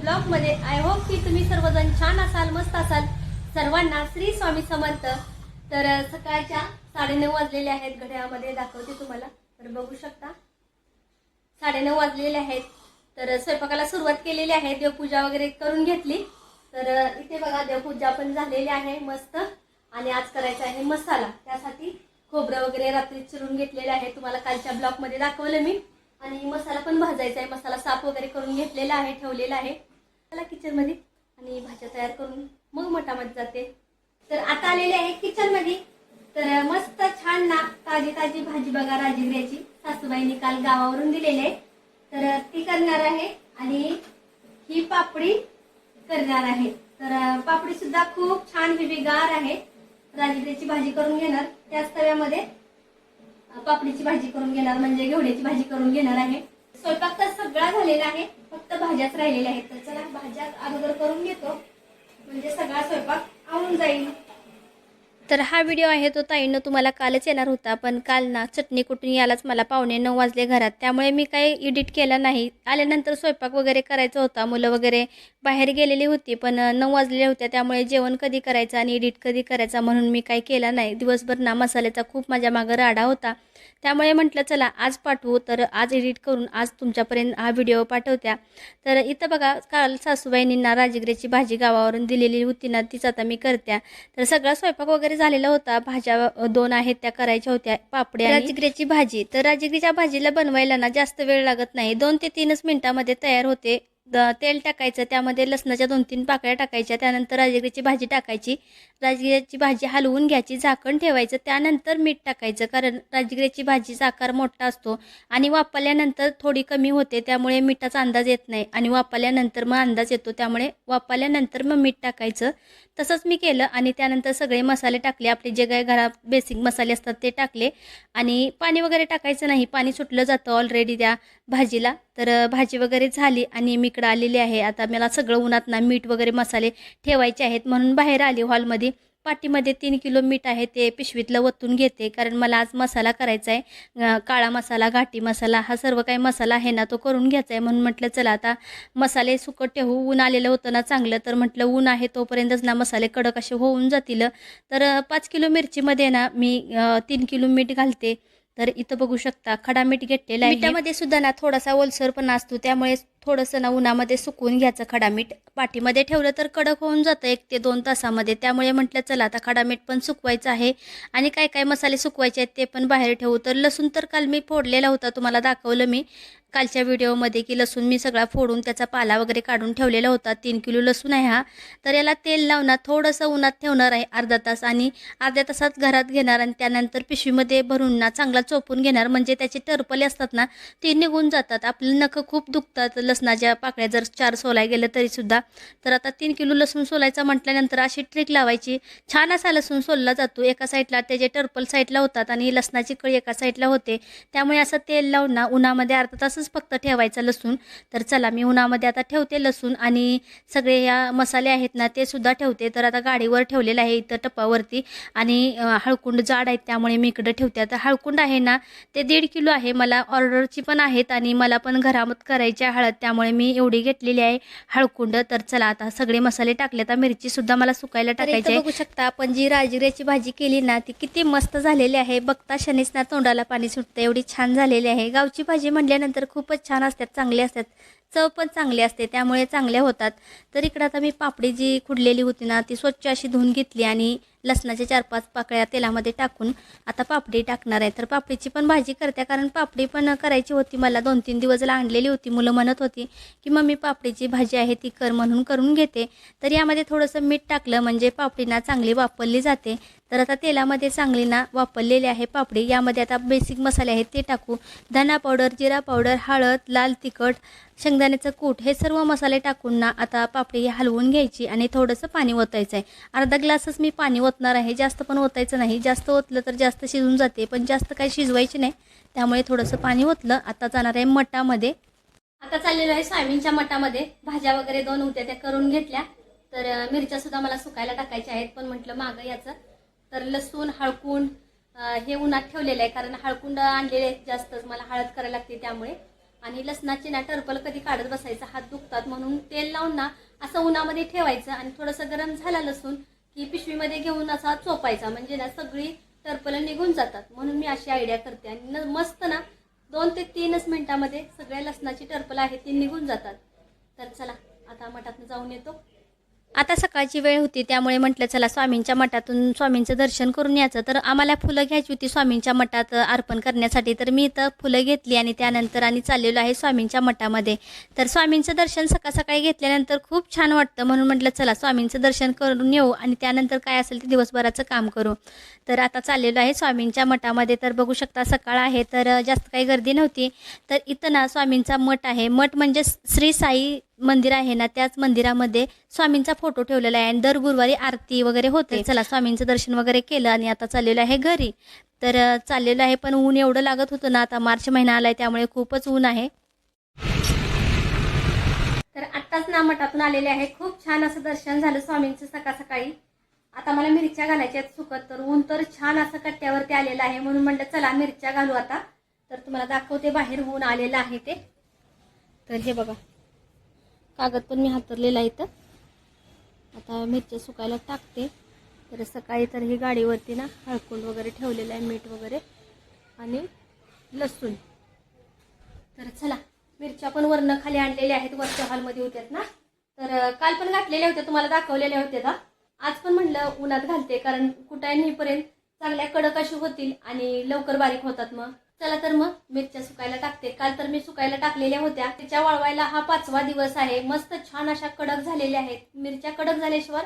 नवीन ब्लॉगमध्ये I hope की तुम्ही सर्वजण छान असाल मस्त असाल. सर्वांना श्री स्वामी समर्थ. तर सकाळच्या सकाळच्या साडेनऊ वाजलेले आहेत. घड्याळामध्ये दाखवते तुम्हाला. तर बघू शकता. साडेनऊ वाजलेले आहेत. तर स्वयंपाकाला सुरुवात केलेली आहे. देवपूजा वगैरे करून घेतली. तर इथे बघा देवपूजा पण झालेली आहे. मस्त. आणि आज करायचा आहे मसाला. त्यासाठी खोबरं वगैरे रात्री चिरून घेतलेले आहे. तुम्हाला कालच्या ब्लॉकमध्ये दाखवलं मी. आणि मसाला पण भाजायचा आहे. मसाला साफ वगैरे करून घेतलेला आहे ठेवलेला आहे. चला किचनमध्ये आणि भाज्या तयार करून मग मठामध्ये जाते. तर आता आलेले आहे किचनमध्ये. तर मस्त छान ना ताजी ताजी भाजी बघा राजगिऱ्याची सासूबाईने काल गावावरून दिलेली आहे. तर ती करणार आहे आणि ही पापडी करणार आहे. तर पापडी सुद्धा खूप छान हिरवीगार आहे. राजगिऱ्याची भाजी करून घेणार. त्याच तव्यामध्ये पापडीची भाजी करून घेणार म्हणजे घेवड्याची भाजी करून घेणार आहे. स्वयंपाक तर सगळा झालेला आहे फक्त भाज्याच राहिलेल्या आहेत. तर चला भाज्या अगोदर करून घेतो. म्हणजे सगळा स्वयंपाक आवून जाईल. तर हा व्हिडिओ आहे तो ताईनं तुम्हाला कालच येणार होता पण काल ना चटणी कुठून यालाच मला पावणे नऊ वाजले घरात. त्यामुळे मी काही एडिट केला नाही. आल्यानंतर स्वयंपाक वगैरे करायचा होता मुलं वगैरे बाहेर गेलेली होती पण नऊ वाजलेल्या होत्या त्यामुळे जेवण कधी करायचं आणि एडिट कधी करायचा म्हणून मी काही केला नाही. दिवसभर ना मसाल्याचा खूप माझ्या मागं राडा होता. त्यामुळे म्हटलं चला आज पाठवू. तर आज एडिट करून आज तुमच्यापर्यंत हा व्हिडिओ पाठवत्या. तर इथं बघा काल सासूबाईंना ना राजगिऱ्याची भाजी गावावरून दिलेली होती ना तीच आता मी करत्या. तर सगळा स्वयंपाक वगैरे झालेला होता. भाज्या दोन आहेत त्या करायच्या होत्या. पापड्या आणि राजगिऱ्याची भाजी. तर राजगिरीच्या भाजीला बनवायला ना जास्त वेळ लागत नाही. दोन ते तीनच मिनिटामध्ये तयार होते. द- तेल टाकायचं त्यामध्ये लसणाच्या दोन तीन पाकळ्या टाकायच्या त्यानंतर राजगिरीची भाजी टाकायची. राजगिऱ्याची भाजी हलवून घ्यायची झाकण ठेवायचं त्यानंतर मीठ टाकायचं कारण राजगिऱ्याची भाजीचा आकार मोठा असतो आणि वापरल्यानंतर थोडी कमी होते त्यामुळे मिठाचा अंदाज येत नाही. आणि वापरल्यानंतर मग अंदाज येतो त्यामुळे वापरल्यानंतर मग मीठ टाकायचं. तसंच मी केलं आणि त्यानंतर सगळे मसाले टाकले. आपले जे काही घरात बेसिक मसाले असतात ते टाकले. आणि पाणी वगैरे टाकायचं नाही पाणी सुटलं जातं ऑलरेडी त्या भाजीला. तर भाजी वगैरे झाली आणि मी इकडं आलेली आहे. आता मला सगळं उन्हात ना मीठ वगैरे मसाले ठेवायचे आहेत. म्हणून बाहेर आली हॉलमध्ये. पाठीमध्ये तीन किलो मीठ आहे ते पिशवीतलं वतून घेते. कारण मला आज मसाला करायचा आहे. काळा मसाला घाटी मसाला हा सर्व काही मसाला आहे ना तो करून घ्यायचा आहे. म्हणून म्हटलं चला आता मसाले सुकट ठेवू. ऊन आलेलं होतं ना चांगलं. तर म्हटलं ऊन आहे तोपर्यंतच ना मसाले कडक असे होऊन जातील. तर पाच किलो मिरचीमध्ये ना मी तीन किलो मीठ घालते. तर इथं बघू शकता खडा मीठ घेतलेला आहे. मिठामध्ये सुद्धा ना थोडासा ओलसरपणा असतो त्यामुळे थोडंसं ना उन्हामध्ये सुकवून घ्यायचं खडा मीठ. पाठीमध्ये ठेवलं तर कडक होऊन जातं एक ते दोन तासामध्ये. त्यामुळे म्हटलं चला आता खडा मीठ पण सुकवायचं आहे. आणि काय काय मसाले सुकवायचे आहेत ते पण बाहेर ठेवू. तर लसूण तर काल मी फोडलेला होता तुम्हाला दाखवलं मी. कालच्या व्हिडिओमध्ये की लसूण मी सगळा फोडून त्याचा पाला वगैरे काढून ठेवलेला होता. तीन किलो लसूण आहे हा. तर याला तेल लावणार थोडंसं उन्हात ठेवणार आहे अर्धा तास आणि अर्ध्या तासात घरात घेणार आणि त्यानंतर पिशवीमध्ये भरून ना चांगला चोपून घेणार. म्हणजे त्याचे टरपले असतात ना ते निघून जातात. आपले नखं खूप दुखतात. लसणाच्या पाकळ्या जर चार सोलाय गेलं तरीसुद्धा. तर आता तीन किलो लसूण सोलायचा म्हटल्यानंतर अशी ट्रिक लावायची. छान असा लसूण सोलला जातो. एका साईडला त्याचे टर्पल साईडला होतात आणि लसणाची कळी एका साईडला होते. त्यामुळे असं तेल लावून ना उन्हामध्ये अर्धा तास तासच फक्त ठेवायचं लसूण. तर चला मी उन्हामध्ये आता ठेवते लसूण आणि सगळे या मसाले आहेत ना ते सुद्धा ठेवते. तर आता गाडीवर ठेवलेलं आहे इथं टप्पावरती आणि हळकुंड जाड आहेत त्यामुळे मी इकडं ठेवते. आता हळकुंड आहे ना ते दीड किलो आहे. मला ऑर्डरची पण आहेत आणि मला पण घरामध्ये करायची हळद त्यामुळे मी एवढी घेतलेली आहे हळकुंड. तर चला आता सगळे मसाले टाकले. आता मिरची सुद्धा मला सुकायला टाकायची बघू शकता आपण जी राजगिऱ्याची भाजी केली ना ती किती मस्त झालेली आहे. बघता शनीच ना तोंडाला पाणी सुटतं. एवढी छान झालेली आहे. गावची भाजी म्हटल्यानंतर खूपच छान असतात चांगली असतात. चव पण चांगली असते त्यामुळे चांगल्या होतात. तर इकडं आता मी पापडी जी खुडलेली होती ना ती स्वच्छ अशी धुवून घेतली आणि लसणाच्या चार पाच पाकळ्या तेलामध्ये टाकून आता पापडी टाकणार आहे. तर पापडीची पण भाजी करते कारण पापडी पण करायची होती. मला दोन तीन दिवस आणलेली होती मुलं म्हणत होती की मम्मी पापडीची भाजी आहे ती कर म्हणून करून घेते. तर यामध्ये थोडंसं मीठ टाकलं म्हणजे पापडीना चांगली वापरली जाते. तर आता तेलामध्ये चांगली ना वापरलेली आहे पापडी. यामध्ये आता बेसिक मसाले आहेत ते टाकू. धना पावडर जिरा पावडर हळद लाल तिखट शेंगदाण्याचं कूट हे सर्व मसाले टाकून ना आता पापडी हलवून घ्यायची आणि थोडंसं पाणी ओतायचं आहे अर्धा ग्लासच मी पाणी ओतणार आहे. जास्त पण ओतायचं नाही. जास्त ओतलं तर जास्त शिजून जाते पण जास्त काही शिजवायची नाही. त्यामुळे थोडंसं पाणी ओतलं. आता जाणार आहे मठामध्ये. आता चाललेलो आहे सोयाबीनच्या मठामध्ये. भाज्या वगैरे दोन होत्या त्या करून घेतल्या. तर मिरच्या सुद्धा मला सुकायला टाकायच्या आहेत. पण म्हटलं मागं याचं. तर लसूण हळकुंड हे उन्हात ठेवलेलं आहे. कारण हळकुंड आणलेले आहेत जास्तच मला हळद करायला लागते त्यामुळे. आणि लसणाची ना टरपल कधी काढत बसायचं हात दुखतात. म्हणून तेल लावून ना असं उन्हामध्ये ठेवायचं आणि थोडंसं गरम झाला लसूण की पिशवीमध्ये घेऊन असा चोपायचा. म्हणजे ना सगळी टरपलं निघून जातात. म्हणून मी अशी आयडिया करते. आणि न- मस्त ना दोन ते तीनच मिनिटामध्ये सगळ्या लसणाची टर्पल आहेत ती निघून जातात. तर चला आता मठातून जाऊन येतो. आता सकाळची वेळ होती त्यामुळे म्हटलं चला स्वामींच्या मठातून स्वामींचं दर्शन करून यायचं. तर आम्हाला फुलं घ्यायची होती स्वामींच्या मठात अर्पण करण्यासाठी. तर मी इथं फुलं घेतली आणि त्यानंतर आणि चाललेलो आहे स्वामींच्या मठामध्ये. तर स्वामींचं दर्शन सकाळ सकाळी घेतल्यानंतर खूप छान वाटतं. म्हणून म्हटलं चला स्वामींचं दर्शन करून येऊ आणि त्यानंतर काय असेल ते दिवसभराचं काम करू. तर आता चाललेलो आहे स्वामींच्या मठामध्ये. तर बघू शकता सकाळ आहे तर जास्त काही गर्दी नव्हती. तर इथं ना स्वामींचा मठ आहे. मठ म्हणजे श्री साई मंदिर आहे ना त्याच मंदिरामध्ये स्वामींचा फोटो ठेवलेला आहे. आणि दर गुरुवारी आरती वगैरे होते. चला स्वामींचं दर्शन वगैरे केलं आणि आता चाललेलं आहे घरी. तर चाललेलं आहे पण ऊन एवढं लागत होतं ना आता मार्च महिना आलाय त्यामुळे खूपच ऊन आहे. तर आत्ताच ना मठातून आलेले आहे. खूप छान असं दर्शन झालं स्वामींचं सकाळ सकाळी. आता मला मिरच्या घालायच्या आहेत सुकत तर ऊन तर छान असं कट्ट्यावरती आलेलं आहे. म्हणून म्हटलं चला मिरच्या घालू आता. तर तुम्हाला दाखवते बाहेर ऊन आलेलं आहे ते. तर हे बघा. कागद पण मी हातरलेला इथं. आता मिरच्या सुकायला टाकते. तर सकाळी तर ही गाडीवरती ना हळकुंड वगैरे ठेवलेलं आहे मीठ वगैरे आणि लसूण. तर चला मिरच्या पण वरनं खाली आणलेल्या आहेत वरच्या हॉलमध्ये होत्यात ना. तर काल पण घातलेल्या होत्या तुम्हाला दाखवलेल्या होत्या का आज पण म्हणलं उन्हात घालते कारण कुठे नेईपर्यंत चांगल्या कडक अशी होतील आणि लवकर बारीक होतात मग. चला तर मग मिरच्या सुकायला टाकते. काल तर मी सुकायला टाकलेल्या होत्या. तिच्या वाळवायला हा पाचवा दिवस आहे. मस्त छान अशा कडक झालेल्या आहेत. मिरच्या कडक झाल्याशिवाय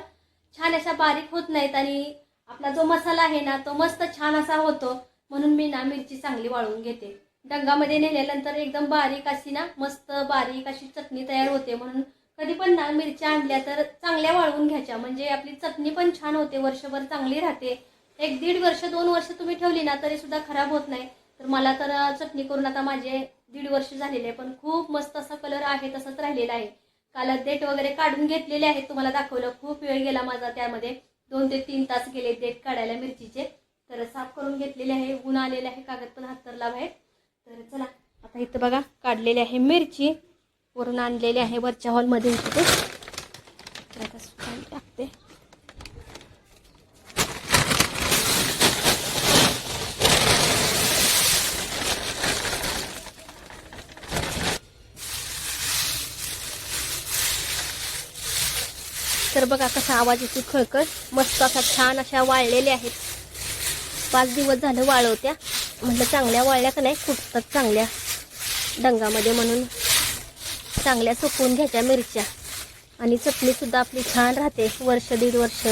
छान अशा बारीक होत नाहीत आणि आपला जो मसाला आहे ना तो मस्त छान असा होतो. म्हणून मी ना मिरची चांगली वाळवून घेते. डंगामध्ये नेल्यानंतर एकदम बारीक अशी ना मस्त बारीक अशी चटणी तयार होते. म्हणून कधी पण ना मिरच्या आणल्या तर चांगल्या वाळवून घ्यायच्या. म्हणजे आपली चटणी पण छान होते. वर्षभर चांगली राहते. एक दीड वर्ष दोन वर्ष तुम्ही ठेवली ना तरी सुद्धा खराब होत नाही. तर मला तर चटणी करून आता माझे दीड वर्ष झालेले आहे पण खूप मस्त असा कलर आहे तसंच राहिलेला आहे. काल देठ वगैरे काढून घेतलेले आहेत तुम्हाला दाखवलं. खूप वेळ गेला माझा त्यामध्ये. दोन ते तीन तास गेले देठ काढायला मिरचीचे. तर साफ करून घेतलेले आहे ऊन आलेले आहे कागद पण हातरला बाहेर तर चला आता इथं बघा काढलेली आहे मिरची. वरून आणलेली आहे वरच्या हॉलमध्ये इथे ते तर आता सुकायला टाकते तर बघा कसा आवाज येतो खळखळ. मस्त असा छान अशा वाळलेल्या आहेत. पाच दिवस झालं वाळवत्या. म्हटलं चांगल्या वाळल्या का नाही? फुटतात चांगल्या डंगामध्ये म्हणून चांगल्या सुकवून घ्यायच्या मिरच्या. आणि चटणी सुद्धा आपली छान राहते वर्ष दीड वर्ष.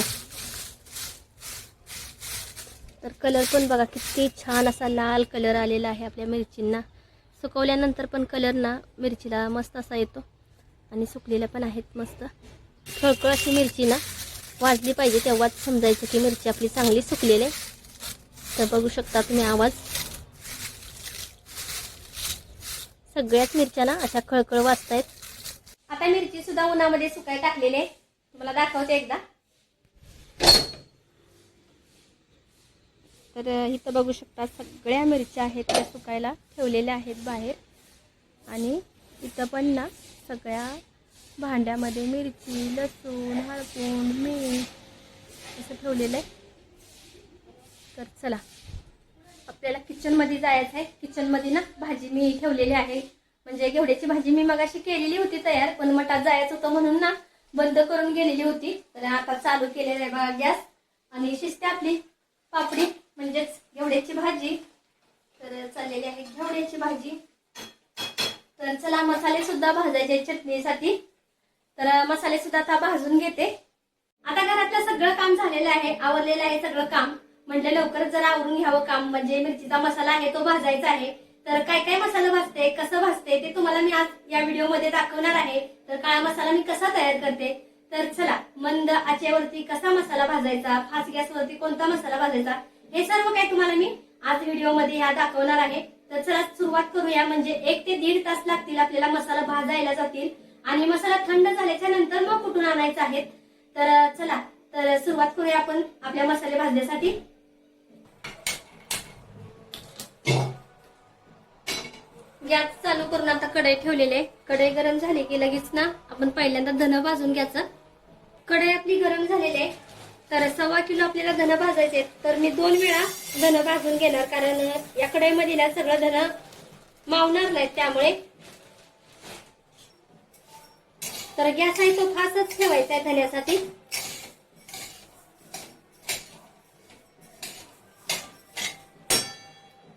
तर कलर पण बघा किती छान असा लाल कलर आलेला आहे आपल्या मिरचींना. सुकवल्यानंतर पण कलर ना मिरचीला मस्त असा येतो. आणि सुकलेल्या पण आहेत मस्त. खळखळ अशी मिरची ना वाजली पाहिजे तेव्हाच समजायचं की मिरची आपली चांगली सुकलेली आहे. तर बघू शकता तुम्ही आवाज. सगळ्याच मिरच्या ना अशा खळखळ वाजतायत. आता मिरची सुद्धा उन्हामध्ये सुकाय टाकलेली आहे. तुम्हाला दाखवते एकदा. तर इथं बघू शकता सगळ्या मिरच्या आहेत त्या सुकायला ठेवलेल्या आहेत बाहेर. आणि इथं पण ना सगळ्या भांड्यामध्ये मिरची लसूण हळपूण मीठ असं ठेवलेलं आहे. तर चला आपल्याला किचनमध्ये जायचं आहे. किचनमध्ये ना भाजी मी ठेवलेली आहे. म्हणजे घेवड्याची भाजी मी मगाशी केलेली होती तयार पण मठात जायचं होतं म्हणून ना बंद करून गेलेली होती. तर आता चालू केलेला आहे बघा गॅस आणि शिजते आपली पापडी म्हणजेच घेवड्याची भाजी. तर चाललेली आहे घेवड्याची भाजी. तर चला मसाले सुद्धा भाजायचे चटणीसाठी. तर मसाले सुद्धा आता भाजून घेते. आता घरातलं सगळं काम झालेलं आहे आवरलेलं आहे सगळं काम. म्हटलं लवकर जर आवरून घ्यावं काम. म्हणजे मिरचीचा मसाला आहे तो भाजायचा आहे. तर काय काय मसाला भाजते कसं भाजते ते तुम्हाला मी आज या व्हिडिओमध्ये दाखवणार आहे. तर काळा मसाला मी कसा तयार करते? तर चला मंद आचेवरती कसा मसाला भाजायचा फास्ट गॅसवरती कोणता मसाला भाजायचा हे सर्व काय तुम्हाला मी आज व्हिडिओमध्ये ह्या दाखवणार आहे. तर चला सुरुवात करूया. म्हणजे एक ते दीड तास लागतील आपल्याला मसाला भाजायला जातील. आणि मसाला थंड झाल्याच्यानंतर मग कुठून आणायचा आहे तर चला तर सुरुवात करूया आपण आपल्या मसाले भाजण्यासाठी. गॅस चालू करून आता कढई ठेवलेली आहे. कढई गरम झाली की लगेच ना आपण पहिल्यांदा धन भाजून घ्यायचं. कढई आपली गरम झालेली आहे. तर सव्वा किलो आपल्याला धन भाजायचे आहेत. तर मी दोन वेळा धन भाजून घेणार कारण या कढईमध्ये ना सगळं धन मावणार नाहीत त्यामुळे तर गॅस आहे तो फासच ठेवायचा आहे धन्यासाठी.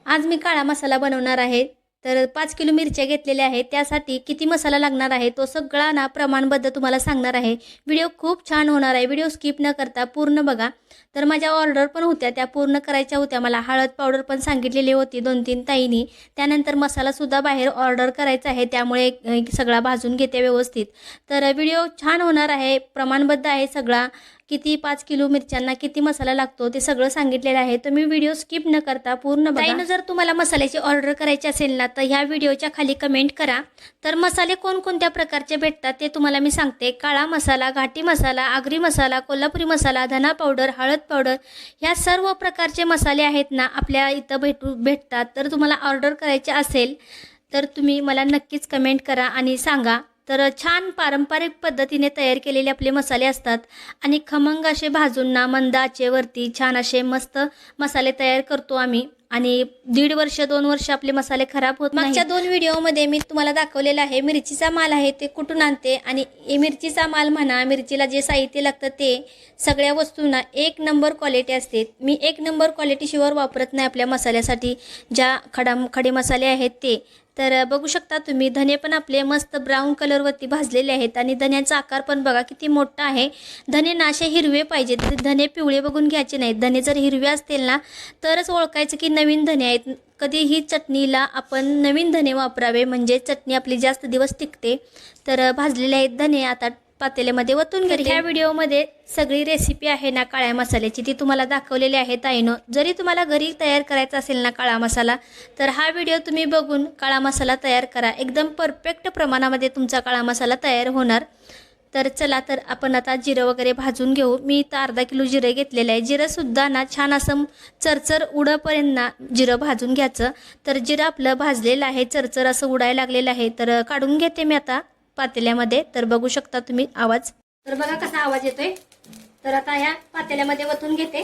आज मी काळा मसाला बनवणार आहे. तर पाच किलो मिरच्या घेतलेल्या आहेत. त्यासाठी किती मसाला लागणार आहे? तो सगळा ना प्रमाणबद्ध तुम्हाला सांगणार आहे. व्हिडिओ खूप छान होणार आहे. व्हिडिओ स्किप न करता पूर्ण बघा. तर माझ्या ऑर्डर पण होत्या. त्या पूर्ण करायच्या होत्या. मला हळद पावडर पण सांगितलेली होती दोन तीन ताईनी. त्यानंतर मसालासुद्धा बाहेर ऑर्डर करायचा आहे. त्यामुळे सगळा भाजून घेते व्यवस्थित. तर व्हिडिओ छान होणार आहे. प्रमाणबद्ध आहे सगळा. किती पाच किलो मिरच्यांना किती मसाला लागतो ते सगळं सांगितलेलं आहे. तुम्ही व्हिडिओ स्किप न करता पूर्ण बघा. जर तुम्हाला मसाल्याची ऑर्डर करायची असेल ना तर ह्या व्हिडिओच्या खाली कमेंट करा. तर मसाले कोणकोणत्या प्रकारचे भेटतात ते तुम्हाला मी सांगते. काळा मसाला घाटी मसाला आगरी मसाला कोल्हापुरी मसाला धना पावडर हळद पावडर ह्या सर्व प्रकारचे मसाले आहेत ना आपल्या इथं भेटू भेटतात. तर तुम्हाला ऑर्डर करायचे असेल तर तुम्ही मला नक्कीच कमेंट करा आणि सांगा. तर छान पारंपरिक पद्धतीने तयार केलेले आपले मसाले असतात. आणि खमंग असे भाजून ना मंद आचेवरती छान असे मस्त मसाले तयार करतो आम्ही. आणि दीड वर्ष दोन वर्ष आपले मसाले खराब होत मागच्या दोन व्हिडिओमध्ये मी तुम्हाला दाखवलेलं आहे मिरचीचा माल आहे ते कुठून आणते? आणि हे मिरचीचा माल म्हणा मिरचीला जे साहित्य लागतं ते सगळ्या वस्तूंना एक नंबर क्वालिटी असते. मी एक नंबर क्वालिटीशिवर वापरत नाही आपल्या मसाल्यासाठी. ज्या खडा खडे मसाले आहेत ते. तर बघू शकता तुम्ही धने पण आपले मस्त ब्राऊन कलरवरती भाजलेले आहेत आणि धन्याचा आकार पण बघा किती मोठा आहे. धने ना असे हिरवे पाहिजेत धने पिवळे बघून घ्यायचे नाहीत. धने जर हिरवे असतील ना तरच ओळखायचं की नवीन धने आहेत. कधीही चटणीला आपण नवीन धने वापरावे म्हणजे चटणी आपली जास्त दिवस टिकते. तर भाजलेले आहेत धने. आता पातेल्यामध्ये वतून घेते. ह्या व्हिडिओमध्ये सगळी रेसिपी आहे ना काळ्या मसाल्याची ती तुम्हाला दाखवलेली आहे ताईनं. जरी तुम्हाला घरी तयार करायचा असेल ना काळा मसाला तर हा व्हिडिओ तुम्ही बघून काळा मसाला तयार करा. एकदम परफेक्ट प्रमाणामध्ये तुमचा काळा मसाला तयार होणार. तर चला तर आपण आता जिरं वगैरे भाजून घेऊ. मी इथं अर्धा किलो जिरं घेतलेलं आहे. जिरंसुद्धा ना छान असं चरचर उडंपर्यंत ना जिरं भाजून घ्यायचं. तर जिरं आपलं भाजलेलं आहे चरचर असं उडायला लागलेलं आहे. तर काढून घेते मी आता. पातेल्यामध्ये. तर बघू शकता तुम्ही आवाज. तर बघा कसा आवाज येतोय. तर आता या पातेल्यामध्ये वतून घेते.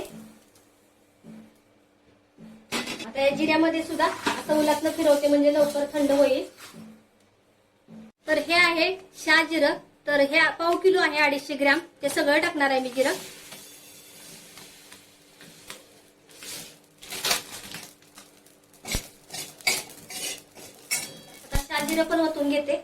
आता या जिऱ्यामध्ये सुद्धा असं उलातनं फिरवते म्हणजे लवकर थंड होईल. तर हे आहे शहा जिरं. तर हे पाव किलो आहे अडीचशे ग्रॅम. ते सगळं टाकणार आहे मी जिरं. जिरं पण ओतून घेते.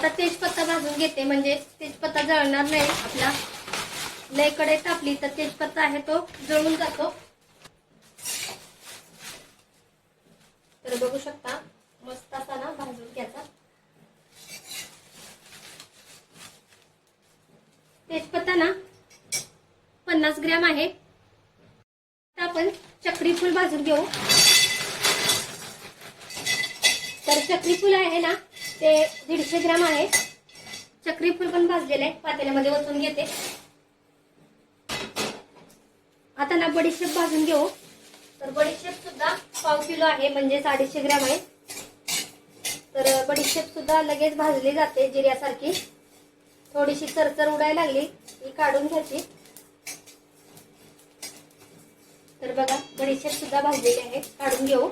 आता तेजपत्ता भाजून घेते म्हणजे तेजपत्ता जळणार नाही आपला. लयकडे तापली तर तेजपत्ता आहे तो जळून जातो. तर बघू शकता मस्त असा ना भाजून घ्यायचा. तेजपत्ता ना पन्नास ग्रॅम आहे. आता आपण चक्री फूल भाजून घेऊ. तर चक्री फूल आहे ना ते दीडशे ग्रॅम आहे. चक्री फुल पण भाजलेलं आहे पातेल्यामध्ये ओतून घेते. आता ना बडीशेप भाजून घेऊ. तर बडीशेप सुद्धा पाव किलो आहे म्हणजे अडीचशे ग्रॅम आहे. तर बडीशेप सुद्धा लगेच भाजली जाते जिऱ्यासारखी. थोडीशी चरचर उडायला लागली ती काढून घ्यायची. तर बघा बडीशेप सुद्धा भाजलेली आहे. काढून घेऊ.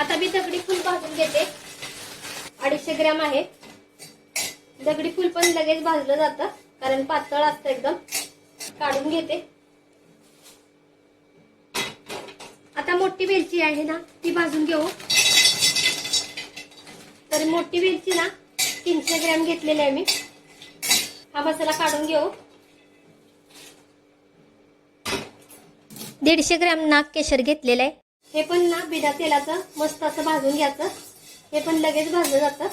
आता मी दगडी फुल भाजून घेते. अडीचशे ग्रॅम आहे. दगडी फुल पण लगेच भाजलं जातं कारण पातळ असतं एकदम. काढून घेते. आता मोठी वेलची आहे ना ती भाजून घेऊ. तर मोठी वेलची ना तीनशे ग्रॅम घेतलेली आहे मी. हा मसाला काढून घेऊ. दीडशे ग्रॅम नाग केशर घेतलेलं आहे. हे पण ना बिना तेलाचं मस्त असं भाजून घ्यायचं. हे पण लगेच भाजलं जातं.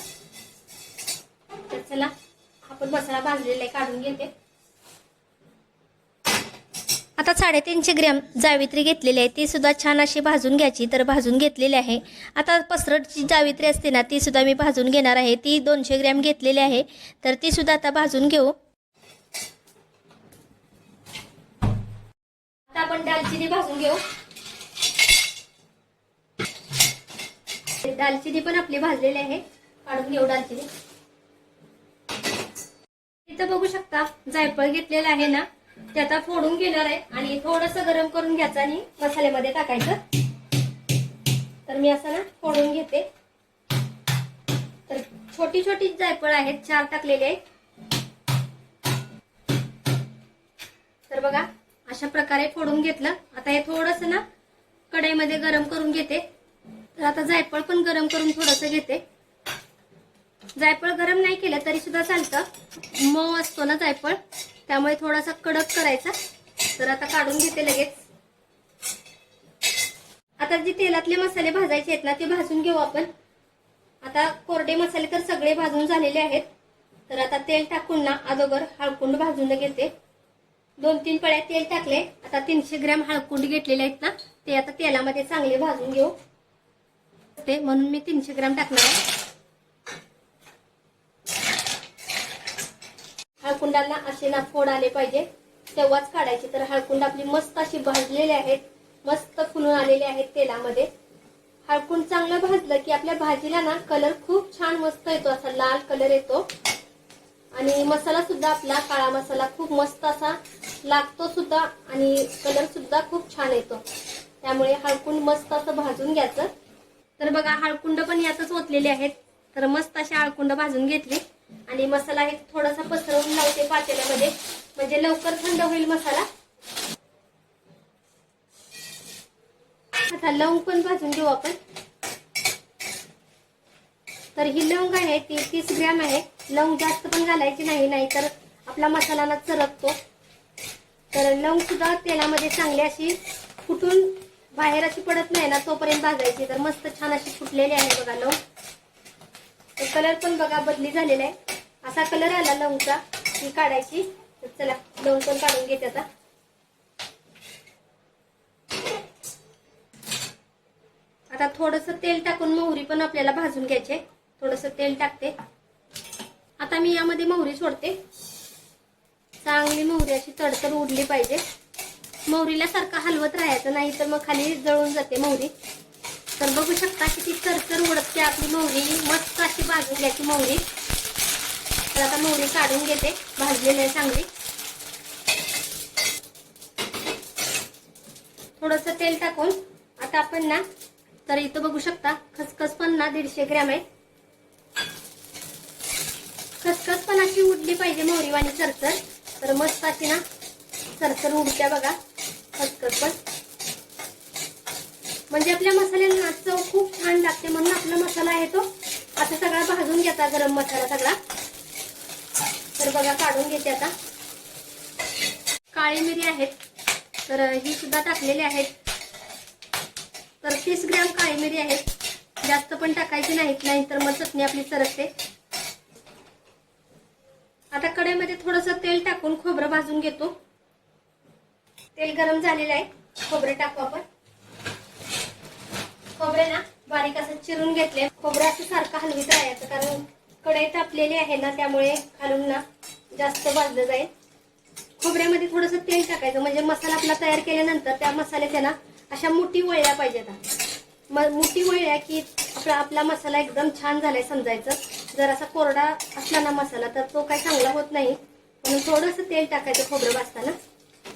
तर चला आपण मसाला भाजलेला आहे काढून घेते. आता साडेतीनशे ग्रॅम जावित्री घेतलेली आहे ती सुद्धा छान अशी भाजून घ्यायची तर भाजून घेतलेली आहे. आता पसरटची जावित्री असते ना ती सुद्धा मी भाजून घेणार आहे. ती दोनशे ग्रॅम घेतलेली आहे तर ती सुद्धा आता भाजून घेऊ. आपण दालचिनी भाजून घेऊ. दालचिनी पण आपली भाजलेली आहे. काढून घेऊ दालचिनी. इथं बघू शकता जायफळ घेतलेलं आहे ना ते आता फोडून घेणार आहे आणि थोडस गरम करून घ्यायचं आणि मसाल्यामध्ये टाकायचं. तर मी असं ना फोडून घेते. तर छोटी छोटी जायफळ आहेत चार टाकलेले आहेत. तर बघा अशा प्रकारे फोडून घेतलं. आता हे थोडस ना कढईमध्ये गरम करून घेते. तर आता जायफळ पण गरम करून थोडस घेते. जायफळ गरम नाही केलं तरी सुद्धा चालतं. मऊ असतो ना जायफळ. त्यामुळे थोडासा कडक करायचा. तर आता काढून घेते लगेच. आता जे तेलातले मसाले भाजायचे आहेत ना ते भाजून घेऊ आपण. आता कोरडे मसाले तर सगळे भाजून झालेले आहेत. तर आता तेल टाकून ना अगोदर हळकुंड भाजून घेते. दोन तीन पळ्या तेल टाकले. आता तीनशे ग्रॅम हळकुंड घेतलेले आहेत ना ते आता तेलामध्ये चांगले भाजून घेऊ. ते म्हणून मी तीनशे ग्रॅम टाकणार आहे. हळकुंडांना असे ना फोड आले पाहिजे. तेव्हाच काढायचे. तर हळकुंड आपली मस्त अशी भाजलेले आहेत. मस्त फुलून आलेले आहेत तेलामध्ये. हळकुंड चांगलं भाजलं की आपल्या भाजीला ना कलर खूप छान मस्त येतो. असा लाल कलर येतो. आणि मसाला सुद्धा आपला काळा मसाला खूप मस्त असा लागतो सुद्धा आणि कलर सुद्धा खूप छान येतो. त्यामुळे हळकुंड मस्त असं भाजून घ्यायचं. तर बघा हळकुंड पण यातच ओतलेले आहेत. तर मस्त असे हळकुंड भाजून घेतली. आणि मसाला हे थोडासा पसरवून लावते पातेल्यामध्ये. म्हणजे लवकर थंड होईल मसाला. आता लवंग पण भाजून घेऊ आपण. तर ही लवंग आहे ती तीस ग्रॅम आहे. लवंग जास्त पण घालायची नाही नाही तर आपला मसाला ना चरकतो. तर लवंग सुद्धा तेलामध्ये चांगली अशी फुटून बाहेर अशी पडत नाही ना तोपर्यंत भाजायची. तर मस्त छान अशी फुटलेली आहे बघा लवंग कलर पण बघा बदली झालेला आहे. असा कलर आला लवंगचा ही काढायची. तर चला लवंग पण काढून घेते आता. आता थोडस तेल टाकून मोहरी पण आपल्याला भाजून घ्यायचे थोडस तेल टाकते. आता मी यामध्ये मोहरी सोडते. चांगली मोहरी अशी तडतड उडली पाहिजे. मोहरीला सारखं हलवत राहायचं नाही तर मग खाली जळून जाते मोहरी तर बघू शकता किती चरचर उडतते आपली मोहरी मस्त अशी भाजून घ्यायची मोहरी तर आता मोहरी काढून घेते भाजलेली आहे चांगली. थोडस तेल टाकून आता आपण ना तर इथं बघू शकता खसखस पण ना दीडशे ग्रॅम आहे. खसखस पण अशी उडली पाहिजे मोहरीवाणी चरचर तर मस्त अशी ना चरचर उडत्या बघा. खसखस पण. म्हणजे आपल्या मसाल्याला चव खूप छान लागते म्हणून आपला मसाला आहे तो. आता सगळा भाजून घेता गरम मसाला सगळा. तर बघा काढून घेते आता. काळी मिरी आहेत. तर ही सुद्धा टाकलेली आहेत. तर तीस ग्रॅम काळी मिरी आहेत. जास्त पण टाकायची नाहीत नाही तर मग चटणी आपली सरकते. आता कढईमध्ये थोडस तेल टाकून खोबरं भाजून घेतो. तेल गरम झालेलं आहे. खोबरं टाकू आपण. खोबरे ना बारीक असं चिरून घेतले. खोबरं असं सारखं हलवीत राहायचं कारण कढई तापलेली आहे ना त्यामुळे खालून ना जास्त भाजलं जाईल. खोबऱ्यामध्ये थोडस तेल टाकायचं म्हणजे मसाला आपला तयार केल्यानंतर त्या मसाल्याच्या ना अशा मोठी वळल्या पाहिजेत मग मोठी वळल्या की आपला आपला मसाला एकदम छान झालाय समजायचं. जर असा कोरडा असला ना मसाला तर तो काही चांगला होत नाही. म्हणून थोडंसं तेल टाकायचं खोबरं भाजताना.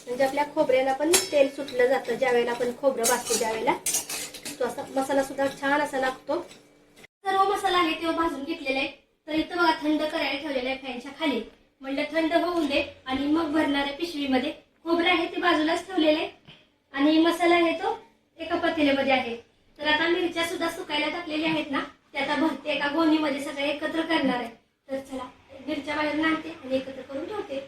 म्हणजे आपल्या खोबऱ्याला पण तेल सुटलं जातं ज्यावेळेला आपण खोबरं भाजतो त्यावेळेला. तो असा मसाला सुद्धा छान असा लागतो. सर्व मसाला आहे तो भाजून घेतलेला आहे. तर इथं बघा थंड करायला ठेवलेलं आहे फॅनच्या खाली. म्हणलं थंड होऊन दे आणि मग भरणाऱ्या पिशवीमध्ये खोबरं आहे ते बाजूलाच ठेवलेले आहे. आणि मसाला आहे तो एका पतेल्यामध्ये आहे. तर आता मिरच्या सुद्धा सुकायला टाकलेल्या आहेत ना ते आता भरते. एका गोणीमध्ये सगळे एकत्र करणार आहे. तर चला मिरच्या बाहेर आणते आणि एकत्र करून ठेवते.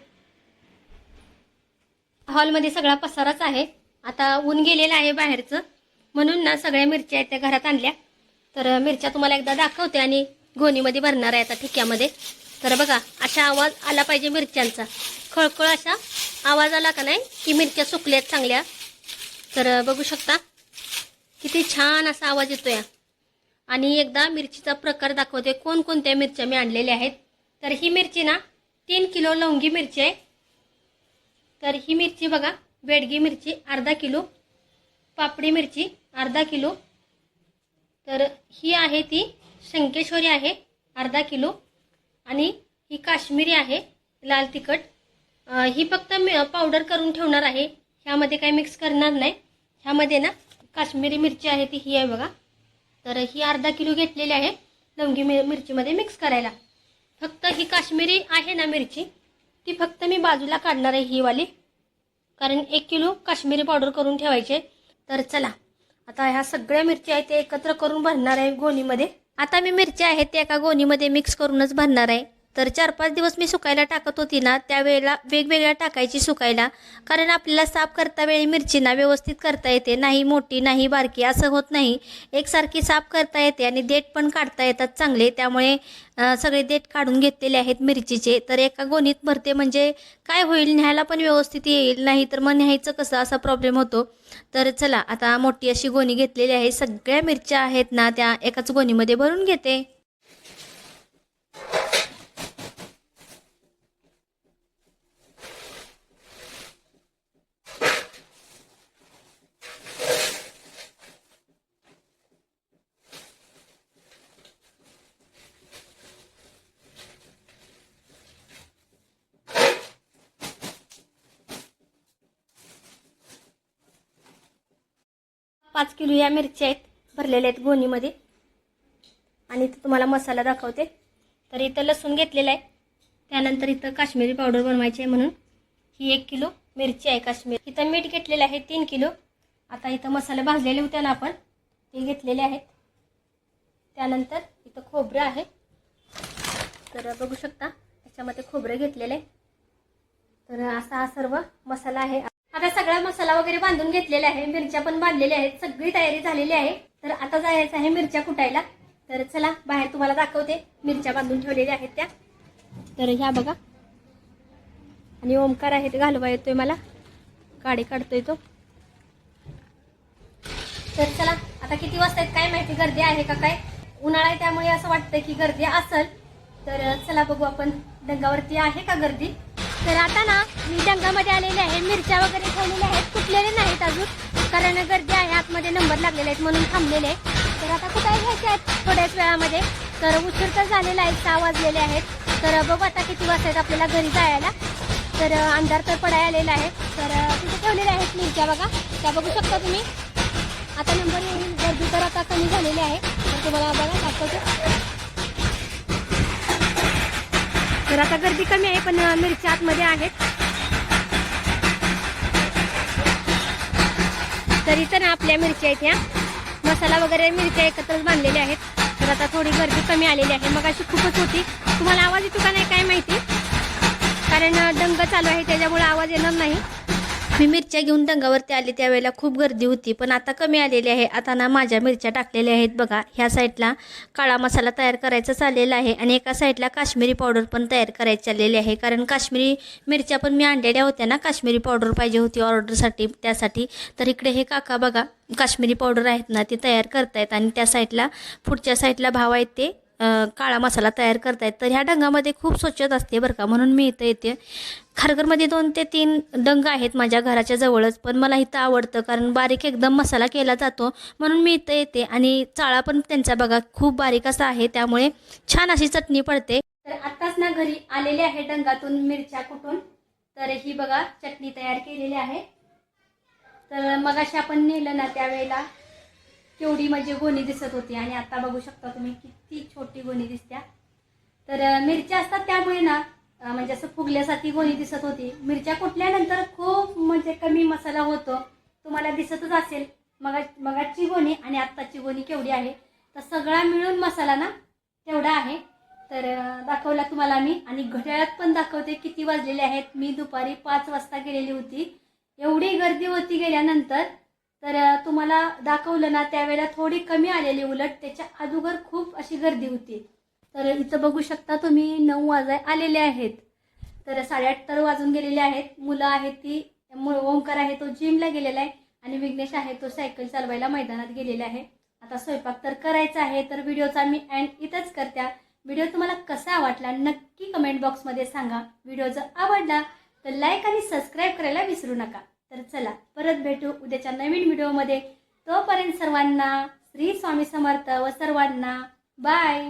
हॉलमध्ये सगळा पसाराच आहे. आता ऊन गेलेलं आहे बाहेरचं. म्हणून ना सगळ्या मिरच्या आहेत त्या घरात आणल्या. तर मिरच्या तुम्हाला एकदा दाखवते आणि गोणीमध्ये भरणार आहे आता ठिक्यामध्ये. तर बघा अशा आवाज आला पाहिजे मिरच्यांचा. खळखळ असा आवाज आला का नाही की मिरच्या सुकल्यात चांगल्या. तर बघू शकता किती छान असा आवाज येतो या आणि एकदा मिरचीचा प्रकार दाखवते कोणकोणत्या मिरच्या मी आणलेल्या आहेत. तर ही मिरची ना तीन किलो लवंगी मिरची आहे. तर ही मिरची बघा बेडगी मिरची अर्धा किलो पापडी मिरची अर्धा किलो. तर ही आहे ती शंकेश्वरी आहे अर्धा किलो. आणि ही काश्मीरी आहे लाल तिखट. ही फक्त मी पावडर करून ठेवणार आहे. ह्यामध्ये काही मिक्स करणार नाही. ह्यामध्ये ना काश्मीरी मिरची आहे ती ही आहे बघा. तर ही अर्धा किलो घेतलेली आहे लवंगी मिरचीमध्ये मिक्स करायला. फक्त ही काश्मीरी आहे ना मिरची ती फक्त मी बाजूला काढणार आहे ही वाली कारण एक किलो काश्मीरी पावडर करून ठेवायचे. तर चला आता ह्या सगळ्या मिरच्या आहेत ते एकत्र करून भरणार आहे गोणीमध्ये. आता मी मिरच्या आहेत त्या एका गोणीमध्ये मिक्स करूनच भरणार आहे. तर चार पाच दिवस मी सुकायला टाकत होती ना त्यावेळेला वेगवेगळ्या टाकायची सुकायला. कारण आपल्याला साफ करता वेळी मिरचीना व्यवस्थित करता येते. नाही मोठी नाही बारकी असं होत नाही. एकसारखी साफ करता येते आणि देठ पण काढता येतात चांगले. त्यामुळे सगळे देठ काढून घेतलेले आहेत मिरचीचे. तर एका गोणीत भरते म्हणजे काय होईल न्यायला पण व्यवस्थित येईल. नाही तर मग न्यायचं कसं? असा प्रॉब्लेम होतो. तर चला आता मोठी अशी गोणी घेतलेली आहे. सगळ्या मिरच्या आहेत ना त्या एकाच गोणीमध्ये भरून घेते. हिरव्या या मिरच्या आहेत भरलेल्या आहेत गोणीमध्ये. आणि इथं तुम्हाला मसाला दाखवते. तर इथं लसूण घेतलेला आहे. त्यानंतर इथं काश्मीरी पावडर बनवायची आहे म्हणून. ही एक किलो मिरची आहे काश्मीर. इथं मीठ घेतलेलं आहे तीन किलो. आता इथं मसाले भाजलेले होते ना आपण ते घेतलेले आहेत. त्यानंतर इथं खोबरं आहे. तर बघू शकता त्याच्यामध्ये खोबरं घेतलेलं आहे. तर असा हा सर्व मसाला आहे. आता सगळा मसाला वगैरे बांधून घेतलेला आहे. मिरच्या पण बांधलेल्या आहेत. सगळी तयारी झालेली आहे. तर आता जायचं आहे मिरच्या कुटायला. तर चला बाहेर तुम्हाला दाखवते. मिरच्या बांधून ठेवलेल्या आहेत त्या. तर ह्या बघा. आणि ओमकार आहे ते घालवा येतोय मला. गाडी काढतोय तो. तर चला आता किती वाजता आहेत काय माहिती? गर्दी आहे का काय? उन्हाळा आहे त्यामुळे असं वाटतं की गर्दी असल. तर चला बघू आपण. डंगावरती आहे का गर्दी? तर आता ना मी डंगामध्ये आलेले आहे मिरच्या वगैरे ठेवलेल्या आहेत कुठलेले नाहीत अजून. कारण गर्दी आहे आतमध्ये नंबर लागलेले आहेत म्हणून थांबलेले आहे. तर आता कुठे घ्यायचे आहेत थोड्याच वेळामध्ये? तर उशीर तर झालेला आहे सहा वाजलेले आहेत. तर बघू आता किती वाजता आपल्याला घरी जायला. तर अंधार तर पडायला आलेला आहे. तर तिथे ठेवलेले आहेत मिरच्या बघा. त्या बघू शकता तुम्ही. आता नंबर येईल गर्दी तर आता कमी झालेली आहे. तर तुम्हाला बघा दाखवतो. तर आता गर्दी कमी आहे पण मिरच्या आतमध्ये आहेत. तर ना आपल्या मिरच्या आहेत ह्या. मसाला वगैरे मिरच्या एकत्रच बांधलेल्या आहेत. तर आता थोडी गर्दी कमी आलेली आहे. मग अशी खूपच होती. तुम्हाला आवाज येतो का नाही काय माहिती? कारण दंग चालू आहे त्याच्यामुळे आवाज येणार नाही. मी मिरच्या घेऊन दंगावरती आले त्यावेळेला खूप गर्दी होती पण आता कमी आलेली आहे. आता ना माझ्या मिरच्या टाकलेल्या आहेत बघा. ह्या साईडला काळा मसाला तयार करायचा चाललेला आहे आणि एका साईडला काश्मीरी पावडर पण तयार करायची चाललेली आहे. कारण काश्मीरी मिरच्या पण मी आणलेल्या होत्या ना काश्मीरी पावडर पाहिजे होती ऑर्डरसाठी त्यासाठी. तर इकडे हे काका बघा काश्मीरी पावडर आहेत ना ती तयार करतायत आणि त्या साईडला पुढच्या साईडला भाव आहेत ते काळा मसाला तयार करतायत तर ह्या डंगामध्ये खूप स्वच्छता असते बरं का. म्हणून मी इथं येते. खारघरमध्ये दोन ते तीन डंग आहेत माझ्या घराच्या जवळच पण मला इथं आवडतं कारण बारीक एकदम मसाला केला जातो. म्हणून मी इथं येते आणि चाळा पण त्यांचा बघा खूप बारीक असा आहे त्यामुळे छान अशी चटणी पडते. तर आत्ताच ना घरी आलेले आहे डंगातून मिरच्या कुठून तर ही बघा चटणी तयार केलेली आहे. तर मगाशी आपण नेलं ना त्यावेळेला केवढी म्हणजे गोणी दिसत होती. आणि आता बघू शकता तुम्ही किती छोटी गोणी दिसत्या. तर मिरच्या असतात त्यामुळे ना म्हणजे असं फुगल्यासाठी गोणी दिसत होती. मिरच्या कुटल्यानंतर खूप म्हणजे कमी मसाला होतो. तुम्हाला दिसतच असेल. मगा मगाची गोणी आणि आत्ताची गोणी केवढी आहे. तर सगळा मिळून मसाला ना तेवढा आहे. तर दाखवला तुम्हाला मी. आणि घड्याळात पण दाखवते किती वाजलेले आहेत. मी दुपारी पाच वाजता गेलेली होती. एवढी गर्दी होती गेल्यानंतर तर तुम्हाला दाखवलं ना त्यावेळेला थोडी कमी आलेली उलट त्याच्या अगोदर खूप अशी गर्दी होती. तर इथं बघू शकता तुम्ही नऊ वाजाय आलेले आहेत. तर साडेआठ तर वाजून गेलेले आहेत. मुलं आहेत ती मु- ओंकार आहे तो जिमला गेलेला आहे आणि विघ्नेश आहे तो सायकल चालवायला मैदानात गेलेला आहे. आता स्वयंपाक तर करायचा आहे तर व्हिडिओचा मी एंड इथंच करत्या व्हिडिओ तुम्हाला कसा वाटला नक्की कमेंट बॉक्समध्ये सांगा. व्हिडिओ जर आवडला तर लाईक आणि सबस्क्राईब करायला विसरू नका. तर चला परत भेटू उद्याच्या नवीन व्हिडिओमध्ये. तोपर्यंत सर्वांना श्री स्वामी समर्थ व सर्वांना बाय